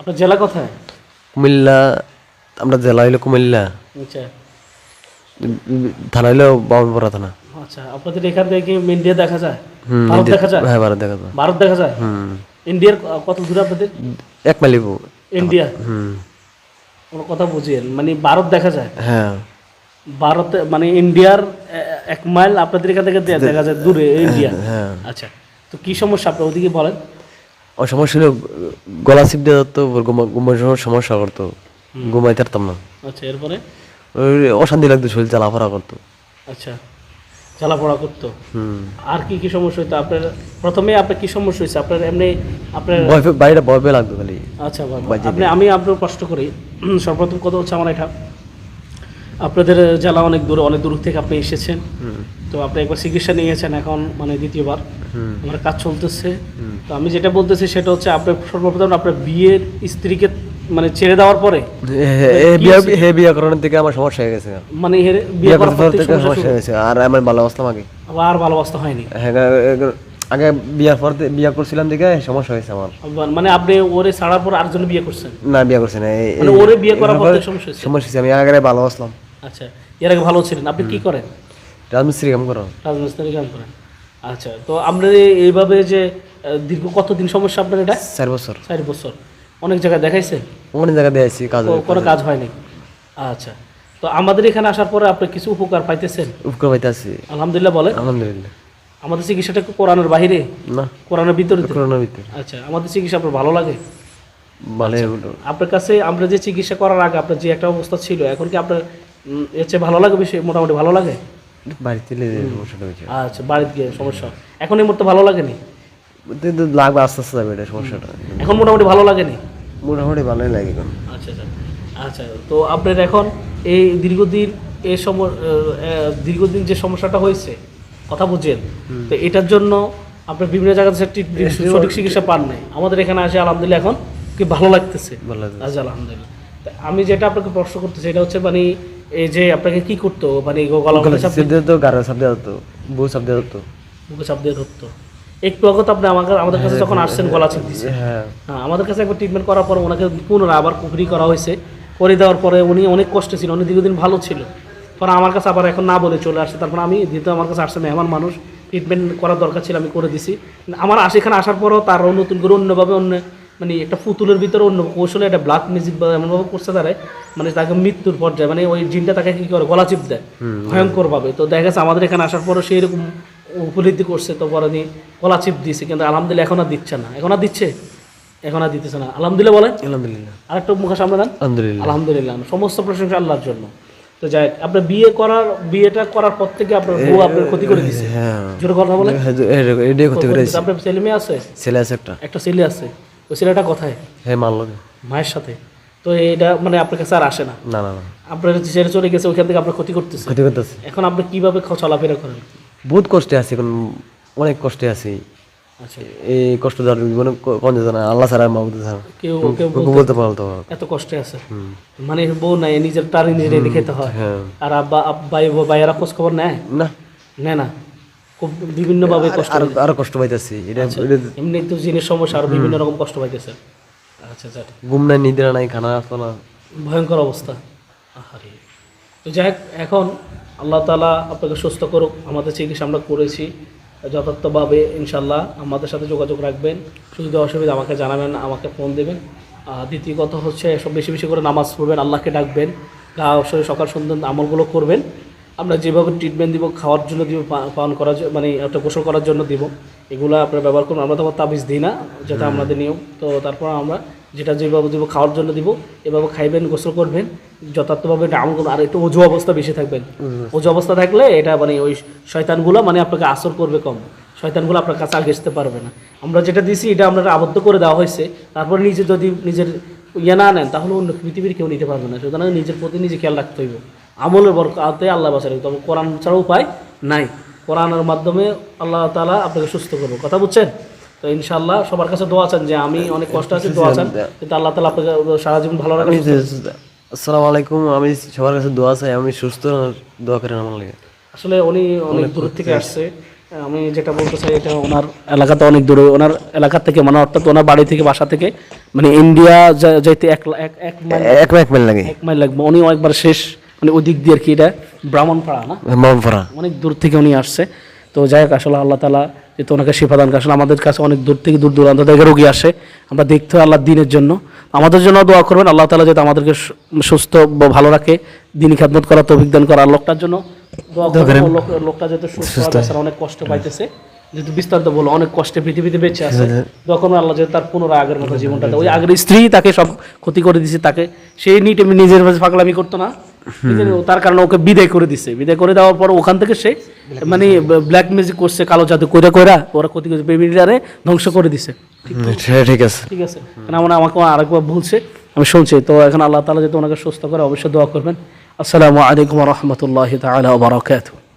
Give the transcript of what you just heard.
আপনার জেলা কোথায়? কুমিল্লা আমরা জেলা হইল কুমিল্লা। আচ্ছা। থানা হইল বামনপাড়া থানা। আচ্ছা আপনাদের এখান থেকে কি ইন্ডিয়া দেখা যায়? ভারত দেখা যায়? হ্যাঁ ভারত দেখা যায়। ভারত দেখা যায়? হুম। ইন্ডিয়ার কত দূরে আপনাদের? এক মালিবু ইন্ডিয়া? হুম। কথা বুঝিয়েন মানে ভারত দেখা যায়? হ্যাঁ। ভারতে মানে ইন্ডিয়ার এক মাইল আপনাদের এখান থেকে দেখা যায় দূরে ইন্ডিয়া। হ্যাঁ। আচ্ছা তো কি সমস্যা আপনার ওদিকে বলেন? সমস্যা হলো গলা চিপ দিয়ে ধরতো ঘুমার সময় সমস্যা করতো। ঘুমাইতে পারতাম না। আচ্ছা এরপরে? অশান্তি লাগতো শরীর জ্বালাফাড়া করতো। আচ্ছা জ্বালাপড়া করতো। হুম। আর কি কি সমস্যা হইতো? আপনার প্রথমে আপনার কি সমস্যা হয়েছে আপনার এমনি আপনার বাইরে ভয় লাগতো খালি। আচ্ছা। আপনি আমি আপনার কষ্ট করি। সর্বপ্রথম কথা হচ্ছে আমার এটা। আপনাদের জেলা অনেক দূর অনেক দূর থেকে আপনি এসেছেন। তো আপনি একবার চিকিৎসা নিয়েছেন এখন মানে দ্বিতীয়বার। আমার কাজ চলতেছে। তো আমি যেটা বলতেছি সেটা হচ্ছে আপনার সর্বপ্রথম আপনার বিয়ের স্ত্রীকে মানে ছেড়ে দেওয়ার পরে হে বিয়া করানোর থেকে আমার সমস্যা হয়ে গেছে। মানে বিয়ে করার থেকে সমস্যা। হয়ে গেছে আর আমার ভালো অবস্থা আগে। আবার ভালোবাসা হয়নি। হ্যাঁ আগে বিয়ার পর বিয়া করছিলাম দিকে সমস্যা হয়েছে আমার। মানে আপনি ওরে ছাড়ার পর আরেকজন বিয়ে করছেন? না বিয়া করছি না। এই- মানে ওরে বিয়ে করার পর সমস্যা হয়েছে। সমস্যা হয়েছে। আমি আগে ভালো আসলাম আচ্ছা এর আগে ভালো ছিলেন আপনি কি করেন? রাজমিস্ত্রি কাম করো রাজমিস্ত্রি কাম করেন। আচ্ছা তো আমরা এইভাবে যে দীর্ঘ কতদিন সমস্যা আপনার এটা? চার বছর। চার বছর। অনেক জায়গায় দেখাইছেন অনেক জায়গা দিয়ে আসছি কাজ কোনো কাজ হয়নি। আচ্ছা তো আমাদের এখানে আসার পরে আপনি কিছু উপকার পাইতেছেন? উপকার পাইতে আসছি আলহামদুলিল্লাহ বলে আলহামদুলিল্লাহ। আমাদের চিকিৎসাটা কোরআনের বাইরে না। কোরআনের ভিতরে? তো? করোনার ভিতরে। আচ্ছা আমাদের চিকিৎসা আপনার ভালো লাগে? ভালো। আপনার কাছে আমরা যে চিকিৎসা করার আগে আপনার যে একটা অবস্থা ছিল এখন কি আপনার এর চেয়ে ভালো লাগে বেশি? মোটামুটি ভালো লাগে? বাড়িতে সমস্যাটা হয়েছে। আচ্ছা বাড়িতে গিয়ে সমস্যা। এখন এই মুহূর্তে ভালো লাগেনি? কিন্তু লাগবে আস্তে আস্তে যাবে এটা সমস্যাটা। এখন মোটামুটি ভালো লাগেনি? মোটামুটি ভালোই লাগে এখন। আচ্ছা আচ্ছা আচ্ছা তো আপনার এখন এই দীর্ঘদিন এই সম দীর্ঘদিন যে সমস্যাটা হয়েছে কথা বুঝেন তো এটার জন্য আপনার বিভিন্ন জায়গা থেকে সঠিক চিকিৎসা পান নাই। আমাদের এখানে আসে আলহামদুলিল্লাহ এখন কি ভালো লাগতেছে। আচ্ছা আলহামদুলিল্লাহ। আমি যেটা আপনাকে প্রশ্ন করতেছি এটা হচ্ছে মানে এই যে আপনাকে কি করতো? মানে গলা চাপ চাপ দিয়ে তো গাড়ি চাপ দিয়ে তো বউ চাপ দিয়ে তো বুকে চাপ দিয়ে ধরতো একটু আগে তো আপনি আমাকে আমাদের কাছে যখন আসছেন গলা চাপ দিচ্ছে হ্যাঁ। হ্যাঁ আমাদের কাছে একবার ট্রিটমেন্ট করার পর ওনাকে পুনরায় আবার কুকরি করা হয়েছে। করে দেওয়ার পরে উনি অনেক কষ্টে ছিল উনি দীর্ঘদিন ভালো ছিল। পরে আমার কাছে আবার এখন না বলে চলে আসছে। তারপর আমি যেহেতু আমার কাছে আসছে মেহমান মানুষ ট্রিটমেন্ট করার দরকার ছিল আমি করে দিছি। আমার আস এখানে আসার পরও তার নতুন করে অন্যভাবে অন্য মানে একটা পুতুলের ভিতরে অন্য কৌশলে একটা ব্ল্যাক ম্যাজিক বা এমনভাবে করছে তারা মানে তাকে মৃত্যুর পর্যায়ে মানে ওই জিনটা তাকে কি করে গলা চিপ দেয় ভয়ঙ্করভাবে। তো দেখা গেছে আমাদের এখানে আসার পরও সেই রকম উপলব্ধি করছে তো পরে দিয়ে গলা চিপ দিয়েছে কিন্তু আলহামদুলিল্লাহ এখন আর দিচ্ছে না। এখন আর দিচ্ছে? এখন আর দিতেছে না। আলহামদুলিল্লাহ বলেন। আলহামদুলিল্লাহ। আরেকটা মুখে সামনে দেন। আলহামদুলিল্লাহ। আলহামদুলিল্লাহ। সমস্ত প্রশংসা আল্লাহর জন্য। তো যাই হোক, আপনার বিয়ে করার বিয়েটা করার পর থেকে আপনার বউ আপনার ক্ষতি করে দিছে। হ্যাঁ। জোরে কথা বলে এটাই করতে পেরেছি আপনার ছেলে মেয়ে আছে? ছেলে আছে একটা। একটা ছেলে আছে। ওই ছেলেটা কোথায়? হ্যাঁ মানলো মায়ের সাথে? তো এটা মানে আপনার কাছে আর আসে না? না না না। আপনার যে ছেলে চলে গেছে ওইখান থেকে আপনার ক্ষতি করতেছে? ক্ষতি করতেছে। এখন আপনি কীভাবে চলাফেরা করেন? বহুত কষ্টে আছি এখন অনেক কষ্টে আছি। আচ্ছা। এই কষ্ট যার জীবনে কোন জানা আল্লাহ ছাড়া মাহবুদ ছাড়া। কেউ কেউ বলতে পারতো এত কষ্টে আছে। মানে বউ নাই নিজের তারই নিজে খেতে হয়। হ্যাঁ। আর আব্বা আব্বাই ভাইয়েরা খোঁজ খবর নেয়? না। নেয় না? খুব বিভিন্নভাবে কষ্ট আরও কষ্ট পাইতেছি এটা এটা এমনি তো জিনিস সমস্যা আরও বিভিন্ন রকম কষ্ট পাইতেছে। আচ্ছা আচ্ছা ঘুম নাই নিদ্রা নাই খানা আসতো না। ভয়ঙ্কর অবস্থা। আহারে। তো যাই এখন আল্লাহ তালা আপনাকে সুস্থ করুক আমাদের চিকিৎসা আমরা করেছি যথার্থভাবে ইনশাল্লাহ আমাদের সাথে যোগাযোগ রাখবেন। সুবিধা অসুবিধা আমাকে জানাবেন আমাকে ফোন দেবেন। আর দ্বিতীয় কথা হচ্ছে সব বেশি বেশি করে নামাজ পড়বেন আল্লাহকে ডাকবেন। গা অবশ্যই সকাল সন্ধ্যা আমলগুলো করবেন। আমরা যেভাবে ট্রিটমেন্ট দিব খাওয়ার জন্য দিব পান করার মানে একটা গোসল করার জন্য দিব এগুলো আপনারা ব্যবহার করুন। আমরা তো আবার তাবিজ দিই না যেটা আমাদের নিয়ম। তো তারপর আমরা যেটা যেভাবে দিব খাওয়ার জন্য দিব এভাবে খাইবেন গোসল করবেন যথার্থভাবে ডাউন করুন আর একটু অজু অবস্থা বেশি থাকবেন। অজু অবস্থা থাকলে এটা মানে ওই শয়তানগুলো মানে আপনাকে আসর করবে কম। শয়তানগুলো আপনার কাছে আগে আসতে পারবে না। আমরা যেটা দিছি এটা আমরা আবদ্ধ করে দেওয়া হয়েছে। তারপর নিজে যদি নিজের ইয়ে না নেন তাহলে অন্য পৃথিবীর কেউ নিতে পারবে না। সুতরাং নিজের প্রতি নিজে খেয়াল রাখতে হইব। আমলের বরকাতে আল্লাহ বাঁচার তবে কোরআন ছাড়া উপায় নাই। কোরআনের মাধ্যমে আল্লাহ তালা আপনাকে সুস্থ করব। কথা বুঝছেন? তো ইনশাল্লাহ সবার কাছে দোয়া চান যে আমি অনেক কষ্ট আছে দোয়া চান কিন্তু আল্লাহ তালা আপনাকে সারা জীবন ভালো রাখেন আসসালামু আলাইকুম আমি সবার কাছে দোয়া চাই আমি সুস্থ দোয়া করেন আমার লাগে। আসলে উনি অনেক দূর থেকে আসছে। আমি যেটা বলতে চাই এটা ওনার এলাকাতে অনেক দূরে। ওনার এলাকা থেকে মানে অর্থাৎ ওনার বাড়ি থেকে বাসা থেকে মানে ইন্ডিয়া যাইতে এক এক এক মাইল এক এক মাইল লাগে। এক মাইল লাগবে। উনি অনেকবার শেষ মানে ওদিক দিয়ে আর কি এটা ব্রাহ্মণপাড়া না? মামফারা অনেক দূর থেকে উনি আসছে। তো যাই হোক আসলে আল্লাহ তালা যেহেতু ওনাকে শিফা দান আসলে আমাদের কাছে অনেক দূর থেকে দূর দূরান্ত থেকে রোগী আসে। আমরা দেখতে হয় আল্লাহ দিনের জন্য। আমাদের জন্য দোয়া করবেন আল্লাহ তালা যাতে আমাদেরকে সুস্থ বা ভালো রাখে দিনই খেদমত করা দান করা আর লোকটার জন্য লোকটা যাতে সুস্থ হয় অনেক কষ্ট পাইতেছে। যেহেতু বিস্তারিত বলো অনেক কষ্টে পৃথিবীতে বেঁচে আছে। দোয়া করবেন আল্লাহ যাতে তার পুনরায় আগের মতো জীবনটা ওই আগের স্ত্রী তাকে সব ক্ষতি করে দিছে তাকে সেই নিট এমনি নিজের মাঝে পাগলামি করতো না। তার কারণে ওকে বিদায় করে দিছে। বিদায় করে দেওয়ার পর ওখান থেকে সে মানে ব্ল্যাক মিউজিক করছে কালো জাদু কইরা কইরা ওরা ক্ষতি করছে বেবিটারে ধ্বংস করে দিছে। ঠিক আছে। ঠিক আছে। কারণ আমাকে আরেকবার বলছে আমি শুনছি। তো এখন আল্লাহ তালা যদি ওনাকে সুস্থ করে অবশ্যই দোয়া করবেন। আসসালামু আলাইকুম রহমতুল্লাহ তালা বারাকাতুহ।